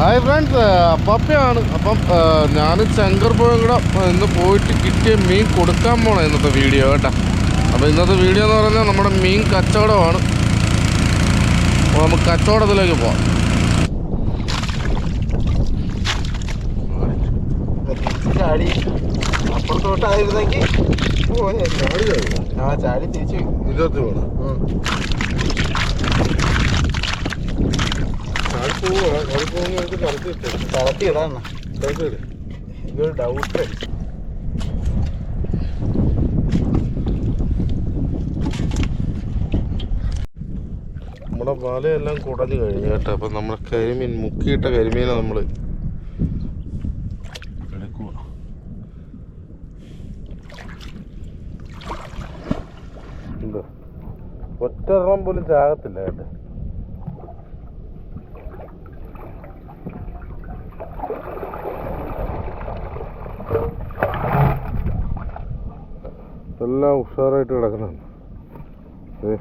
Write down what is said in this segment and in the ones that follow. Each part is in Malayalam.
Hi friends അപ്പാപ്പയാണ്. അപ്പം ഞാൻ ശങ്കർ പോയും കൂടെ ഇന്ന് പോയിട്ട് കിട്ടിയ മീൻ കൊടുക്കാൻ പോണം ഇന്നത്തെ വീഡിയോ കേട്ടോ. അപ്പോൾ ഇന്നത്തെ വീഡിയോ എന്ന് പറഞ്ഞാൽ നമ്മുടെ മീൻ കച്ചവടമാണ്. അപ്പോൾ നമുക്ക് കച്ചവടത്തിലേക്ക് പോവാം. അപ്പുറത്തോട്ടായിരുന്നെങ്കിൽ ആ ചാടി തിരിച്ചു ഇരുപത്തി വേണം ഇതൊരു ഡൗട്ട് നമ്മുടെ വലയെല്ലാം കുടഞ്ഞു കഴിഞ്ഞു കേട്ടോ. അപ്പം നമ്മുടെ കരിമീൻ മുക്കിയിട്ട കരിമീനെ നമ്മൾ. എടുക്കുക എന്തോ ഒറ്റ പോലും ചാകത്തില്ല കേട്ടോ. എല്ലാം ഉഷാറായിട്ട് കിടക്കുന്നുണ്ട് ദേ.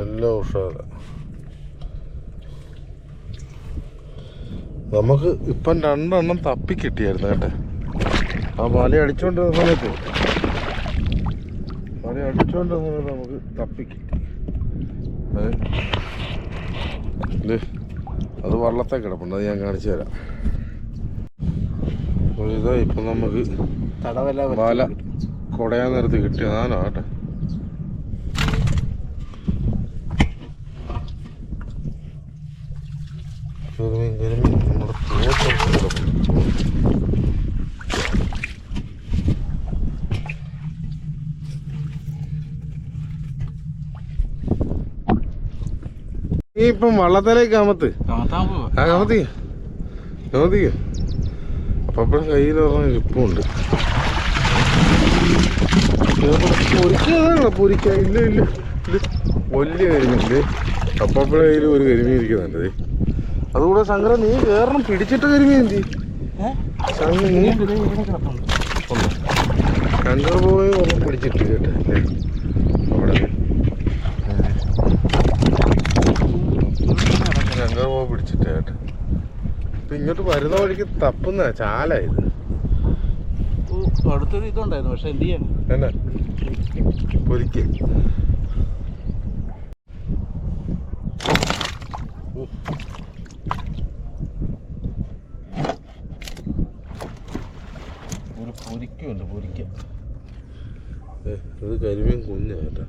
എല്ലാം ഉഷാറ. നമുക്ക് ഇപ്പം രണ്ടെണ്ണം തപ്പി കിട്ടിയായിരുന്നു കേട്ടെ. ആ വല അടിച്ചോണ്ടിരുന്ന സമയത്ത്. വല അടിച്ചോണ്ടിരുന്ന സമയത്ത് നമുക്ക് തപ്പി കിട്ടി? അത് വള്ളത്തെ കിടപ്പുണ്ട്. അത് ഞാൻ കാണിച്ചു തരാം. അപ്പോൾ ഇതാ ഇപ്പം നമുക്ക് തടവല്ല വല കുടയാൻ നേരത്ത് കിട്ടിയതാണോ കേട്ടെ കരിമീൻ കരിമീൻ നമ്മുടെ തോട്ടം നീ ഇപ്പം വള്ളത്തിലേക്ക് അമത്ത് അപ്പം കയ്യിൽ ഇരിപ്പുണ്ട്. പൊരിക്കാതാണോ പൊരിക്ക. ഇല്ല ഇല്ല. ഇത് വലിയ കരിമീൻ അപ്പപ്പഴ കയ്യിൽ ഒരു കരിമീൻ ഇരിക്കുന്നുണ്ട്. അതുകൂടെ ശങ്കര നീ കയറണം പിടിച്ചിട്ട കരിമീൻ എന്തി? ശങ്കർ പോയി ഒന്നും പിടിച്ചിട്ടില്ല കേട്ടെ. അവിടെ ദേ. ശങ്കർ പോയി പിടിച്ചിട്ട് കേട്ടെ ഇപ്പൊ ഇങ്ങോട്ട് വരുന്ന വഴിക്ക് തപ്പുന്ന ചാല ഇത്. അടുത്തൊരു ഇതുണ്ടായിരുന്നു പക്ഷെ എന്ത് ചെയ്യാൻ? എന്നാ പൊരിക്ക. ഒരു പൊരിക്കുണ്ട് പൊരിക്ക. ഇത് കരിമീൻ കുഞ്ഞാ കേട്ടാ.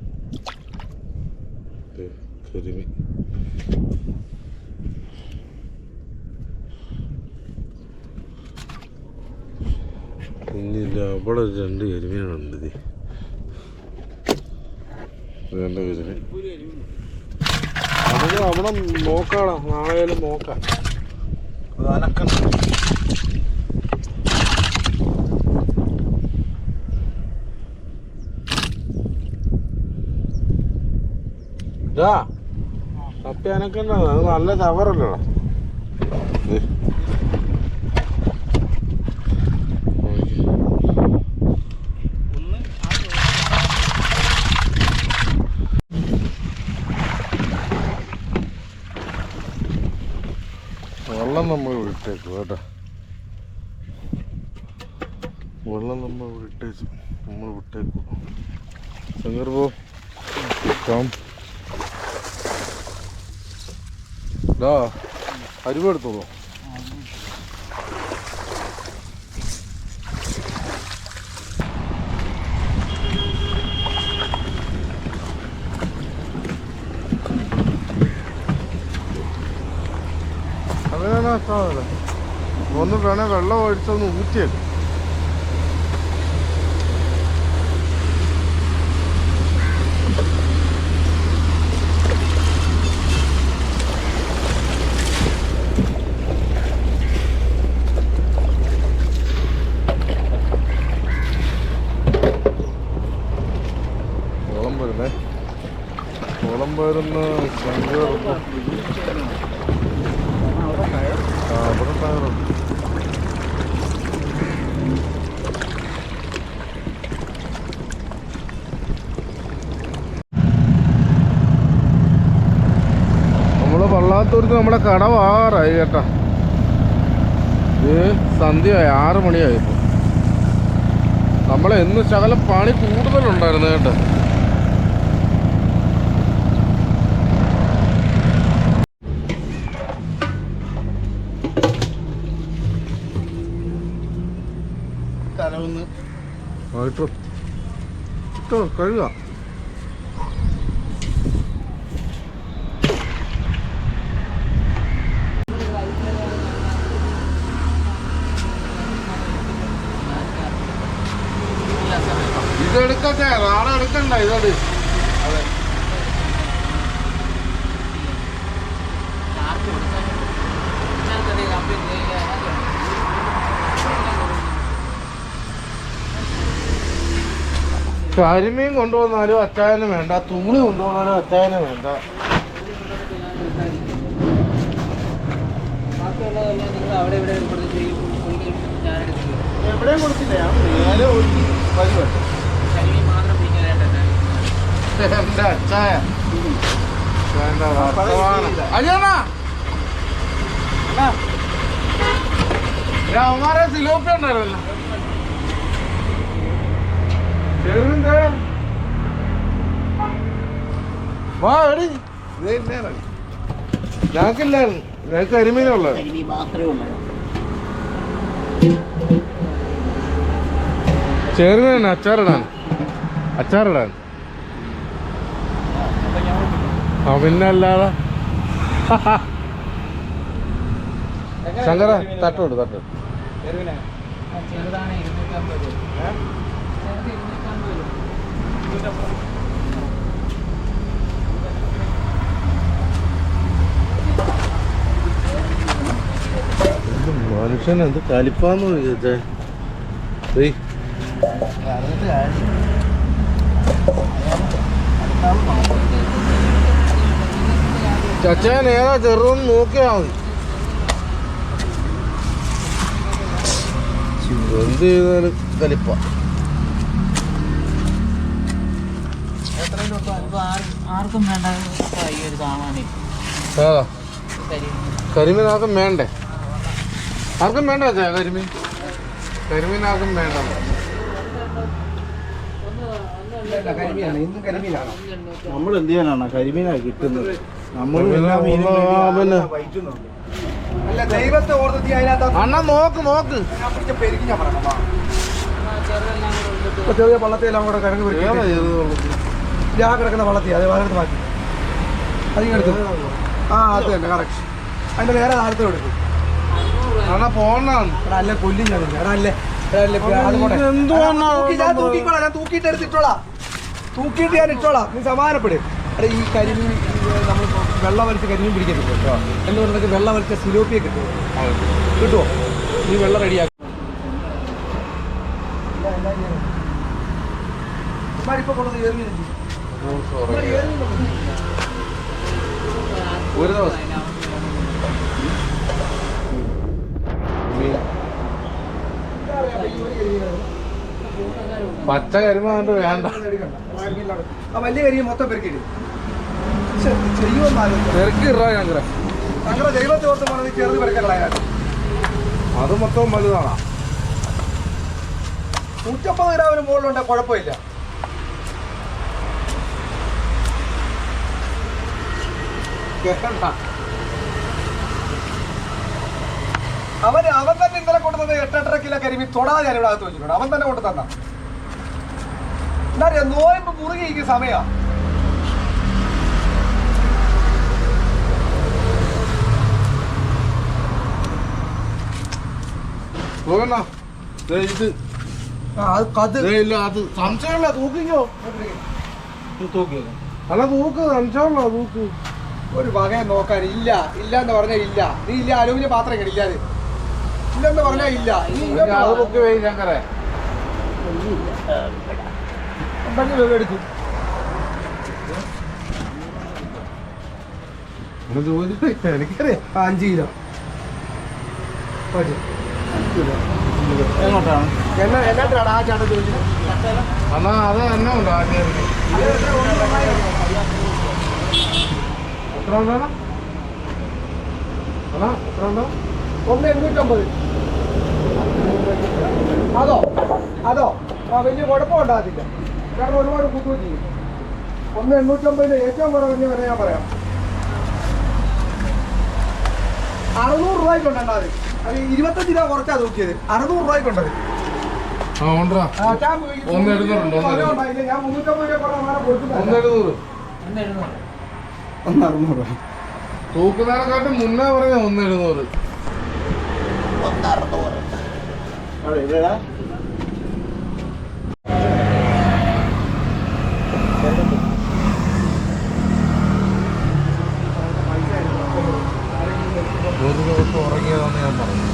കരിമീൻ. അവിടെ രണ്ട് എരുമീനുണ്ട് ഇത് രണ്ട് എരുമീൻ നമുക്ക് അവിടെ നോക്കാടാ നോക്കാം അത് തപ്പി അനക്കണ്ട. അത് നല്ല ചവറല്ലോടാ ദേ. നോക്കി. വെള്ളം നമ്മൾ വിട്ടേക്കും കേട്ടോ. വെള്ളം നമ്മൾ വിട്ടേച്ചു നമ്മൾ വിട്ടേക്കും. പോ കം ഡാ അരിവ് സാധനം ഒന്ന് വേണേ വെള്ളം ഒഴിച്ചൊന്ന് ഊറ്റിയേക്കും ഓളം വരുന്നേ ഓളം വരുന്ന ശങ്കർ ആ അവിടെ ടയറുണ്ട് തീർത്ത് നമ്മുടെ കടവാറായി കേട്ടാ. ഇത് സന്ധ്യയായി ആറ് മണിയായി ഇപ്പോൾ നമ്മളെ എന്ന് ശകല പണി കൂടുതലുണ്ടായിരുന്നു കേട്ടോ. കലവന്ന് ആയിട്ട് ഇട്ടോ കഴുക. ഇതെടുക്കട്ടെ റാഡ് എടുക്കണ്ട ഇതോട്. അതെ. കരിമീൻ കൊണ്ടുവന്നാലും അച്ചായന് വേണ്ട തുണി കൊണ്ടുവന്നാലും അച്ചായന് വേണ്ട. എവിടെയും കൊടുത്തില്ല ഞാൻ നേരെ എന്റെ വർത്തമാനം അയ്യണ്ണ അവന്മാരെ സിലോപ്പി ഉണ്ടായിരുന്നല്ലോ ചെറുതെന്താ വാ എടി ഞങ്ങൾക്കില്ലായിരുന്നു ഞങ്ങൾക്ക് ഉള്ളൂ ചെറുമീൻ അച്ചാറിടാൻ. അച്ചാറിടാൻ ആ പിന്നല്ലാതെ ശങ്കര ചെറുത് ഇരുന്നൂറ്റമ്പത് മനുഷ്യൻ എന്ത് കലിപ്പാന്ന് ചോദിച്ചേ പറഞ്ഞിട്ട് കാര്യം ചച്ചാൻ ഏതാ ചെറുതെന്ന് നോക്കിയാ മതി. എന്ത് ചെയ്താലും കലിപ്പ ആർക്കും വേണ്ട ഈ ഒരു സാമാന്യം ഏതാ? കരിമീൻ ആർക്കും വേണ്ടേ? ആർക്കും വേണ്ട കരിമീൻ കരിമീൻ? ആർക്കും വേണ്ട. നമ്മൾ എന്ത് ചെയ്യാനാണ്? കരിമീനാണ് കിട്ടുന്നത്. നമ്മൾ കരിമീനാ പിന്നെ. അണ്ണ നോക്ക് നോക്ക്. ചെറിയ വള്ളത്തെല്ലാം കൂടെ ചെയ്തത് ആ കിടക്കുന്ന വള്ളത്തി അത് വേറെ മാറ്റി. അതിങ്ങെടുത്തു ആ അത് തന്നെ കറക്റ്റ് അതിന്റെ വേറെ താഴത്തെ എടുക്കും. അണ്ണ പോണ്ണാണ് എടാ അല്ലേ കൊല്ലിഞ്ഞാണ് ഞാൻ അല്ലേ. തൂക്കിക്കോളാം ഞാൻ തൂക്കിയിട്ട് എടുത്തിട്ടോളാം തൂക്കിയിട്ട് ഞാൻ ഇട്ടോളാം. നീ സമാധാനപ്പെടും. അവിടെ ഈ കരിമീൻ നമ്മൾ വെള്ളം വലിച്ച് കരിമീൻ പിടിക്കത്തില്ല കേട്ടോ? എന്ന് പറഞ്ഞിട്ട് വെള്ളം വലിച്ച സിലോപ്പിയെ കിട്ടുമോ കിട്ടുമോ നീ വെള്ളം റെഡിയാക്കും. ഒരു ദിവസം. പച്ച കരിമ കണ്ട് വേണ്ട. വലിയ കരിമീൻ മൊത്തം ഞങ്ങളുടെ ദൈവത്തെ ഓർത്ത് ചെറുത് അത് മൊത്തം വലുതാണ്. നൂറ്റമ്പത് ഗ്രാമിന് മുകളിലുണ്ട് കുഴപ്പമില്ല. കേട്ട അവൻ അവൻ തന്നെ ഇന്നലെ കൊണ്ടുതന്ന എട്ടെട്ടര കിലോ കരിമി തൊടാതെ ഞാൻ ഇവിടെ അകത്ത് വെച്ചിട്ടുണ്ട്. അവൻ തന്നെ കൊണ്ടു തന്ന എന്താ പറയാ നോയമ്പ് മുറുകി സമയ. പോകണ്ട ദേ ഇത്. അത് കത്. ദേ ഇല്ല അത് സംശയമില്ല തൂക്കിക്കോ. അല്ല തൂക്ക് സംശയമുള്ള തൂക്ക്. ഒരു വകയെ നോക്കാൻ ഇല്ല. ഇല്ല എന്ന് പറഞ്ഞാൽ ഇല്ല. നീ ഇല്ല അലൂമിനിയം പാത്രം ഇല്ലാതെ. ഇല്ലെന്ന് പറഞ്ഞാൽ ഇല്ല. അത് ബുക്ക് ഉണ്ടെങ്കിൽ വേഗം എടുക്കും. എനിക്കറിയാം. അഞ്ച് കിലോ. എങ്ങോട്ടാണ്? എന്നാ എന്നാത്തിനാണ് ആ ചേട്ടൻ ചോദിച്ചത്? എന്നാ അത് തന്നെ ഉണ്ടോ ആ ചേർക്ക് എത്ര ഉണ്ടാണ് എടാ എത്ര ഉണ്ടോ? ഒന്ന് എണ്ണൂറ്റമ്പത്. അതോ അതോ. ആ വലിയ കുഴപ്പമുണ്ടാകത്തില്ല കാരണം ഒരുപാട് കുത്തുകയും ചെയ്യും. ഒന്ന് എണ്ണൂറ്റമ്പതിന് ഏറ്റവും കുറവിന് വരെ ഞാൻ പറയാം അറുന്നൂറ് രൂപയ്ക്കുണ്ടത് അത് ഇരുപത്തഞ്ച് രൂപ കുറച്ചാ തൂക്കിയത് അറുന്നൂറ് ഒന്ന് രൂപ. ഒന്ന് എഴുന്നൂറ്. തൂക്കുന്നതിനെക്കാട്ടും മുന്നേ പറഞ്ഞ ഒന്ന് എഴുന്നൂറ്. അതെ ഇതെടാ ഒരു ദിവസം ഉറങ്ങിയതാന്ന് ഞാൻ പറഞ്ഞു.